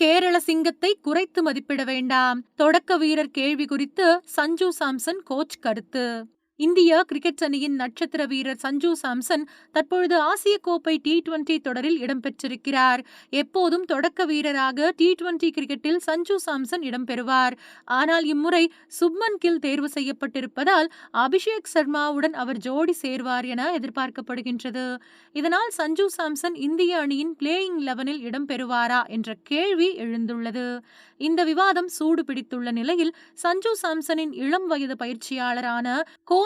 கேரள சிங்கத்தை குறைத்து மதிப்பிட வேண்டாம். தொடக்க வீரர் கேள்வி குறித்து சஞ்சு சாம்சன் கோச் கருத்து. இந்திய கிரிக்கெட் அணியின் நட்சத்திர வீரர் சஞ்சு சாம்சன் தற்பொழுது ஆசிய கோப்பை டி டுவெண்டி தொடரில் இடம்பெற்றிருக்கிறார். எப்போதும் தொடக்க வீரராக டி டுவெண்டி கிரிக்கெட்டில் சஞ்சு சாம்சன் இடம்பெறுவார். ஆனால் இம்முறை சுப்மன் கில் தேர்வு செய்யப்பட்டிருப்பதால் அபிஷேக் சர்மாவுடன் அவர் ஜோடி சேர்வார் என எதிர்பார்க்கப்படுகின்றது. இதனால் சஞ்சு சாம்சன் இந்திய அணியின் பிளேயிங் லெவனில் இடம்பெறுவாரா என்ற கேள்வி எழுந்துள்ளது. இந்த விவாதம் சூடு பிடித்துள்ள நிலையில் சஞ்சு சாம்சனின் இளம் வயது பயிற்சியாளரான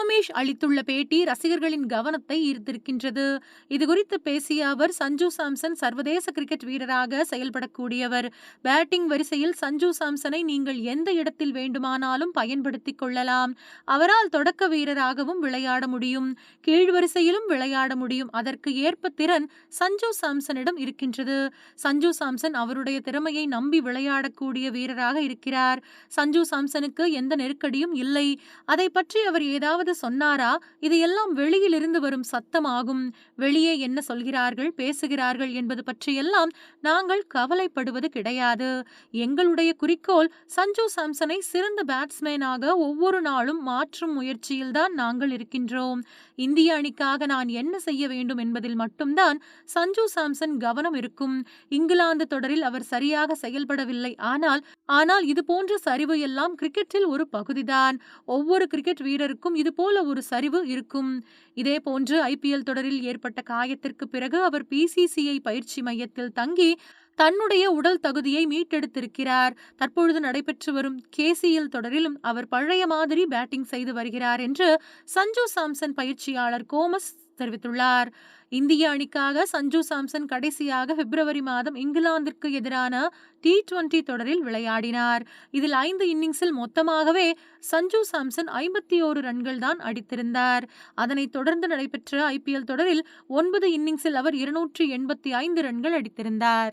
சோமேஷ் அளித்துள்ள பேட்டி ரசிகர்களின் கவனத்தை ஈர்த்திருக்கின்றது. இதுகுறித்து பேசிய அவர் சஞ்சு சாம்சன் சர்வதேச கிரிக்கெட் வீரராக செயல்படக்கூடியவர். பேட்டிங் வரிசையில் சஞ்சு சாம்சனை நீங்கள் எந்த இடத்தில் வேண்டுமானாலும் பயன்படுத்திக் கொள்ளலாம். அவரால் தொடக்க வீரராகவும் விளையாட முடியும். கீழ் வரிசையிலும் விளையாட முடியும். அதற்கு ஏற்ப திறன் சஞ்சு சாம்சனிடம் இருக்கின்றது. சஞ்சு சாம்சன் அவருடைய திறமையை நம்பி விளையாடக்கூடிய வீரராக இருக்கிறார். சஞ்சு சாம்சனுக்கு எந்த நெருக்கடியும் இல்லை. அதை பற்றி அவர் ஏதாவது சொன்னாரா? இது எல்லாம் வெளியிலிருந்து வரும் சத்தமாகும். வெளியே என்ன சொல்கிறார்கள் பேசுகிறார்கள் என்பது பற்றியெல்லாம் நாங்கள் கவலைப்படுவது கிடையாது. எங்களுடைய குறிக்கோள் சஞ்சு சாம்சனை சிறந்த பேட்ஸ்மேனாக ஒவ்வொரு நாளும் மாற்றும் முயற்சியில்தான் நாங்கள் இருக்கின்றோம். இந்திய அணிக்காக நான் என்ன செய்ய வேண்டும் என்பதில் மட்டும்தான் சஞ்சு சாம்சன் கவனம் இருக்கும். இங்கிலாந்து தொடரில் அவர் சரியாக செயல்படவில்லை. ஆனால் ஆனால் இது போன்ற சரிவு எல்லாம் கிரிக்கெட்டில் ஒரு பகுதிதான். ஒவ்வொரு கிரிக்கெட் வீரருக்கும் இது போல ஒரு சரிவு இருக்கும். இதே போன்று ஐபிஎல் தொடரில் ஏற்பட்ட காயத்திற்கு பிறகு அவர் பிசிசிஐ பயிற்சி மையத்தில் தங்கி தன்னுடைய உடல் தகுதியை மீட்டெடுத்திருக்கிறார். தற்பொழுது நடைபெற்று வரும் கேசிஎல் தொடரிலும் அவர் பழைய மாதிரி பேட்டிங் செய்து வருகிறார் என்று சஞ்சு சாம்சன் பயிற்சியாளர் கோமஸ் தெரிவித்துள்ளார். இந்திய அணிக்காக சஞ்சு சாம்சன் கடைசியாக பிப்ரவரி மாதம் இங்கிலாந்திற்கு எதிரான டி டுவெண்டி தொடரில் விளையாடினார். இதில் ஐந்து இன்னிங்ஸில் மொத்தமாகவே சஞ்சு சாம்சன் ஐம்பத்தி ஓரு ரன்கள் தான் அடித்திருந்தார். அதனைத் தொடர்ந்து நடைபெற்ற ஐபிஎல் தொடரில் ஒன்பது இன்னிங்ஸில் அவர் இருநூற்றி எண்பத்தி ஐந்து ரன்கள் அடித்திருந்தார்.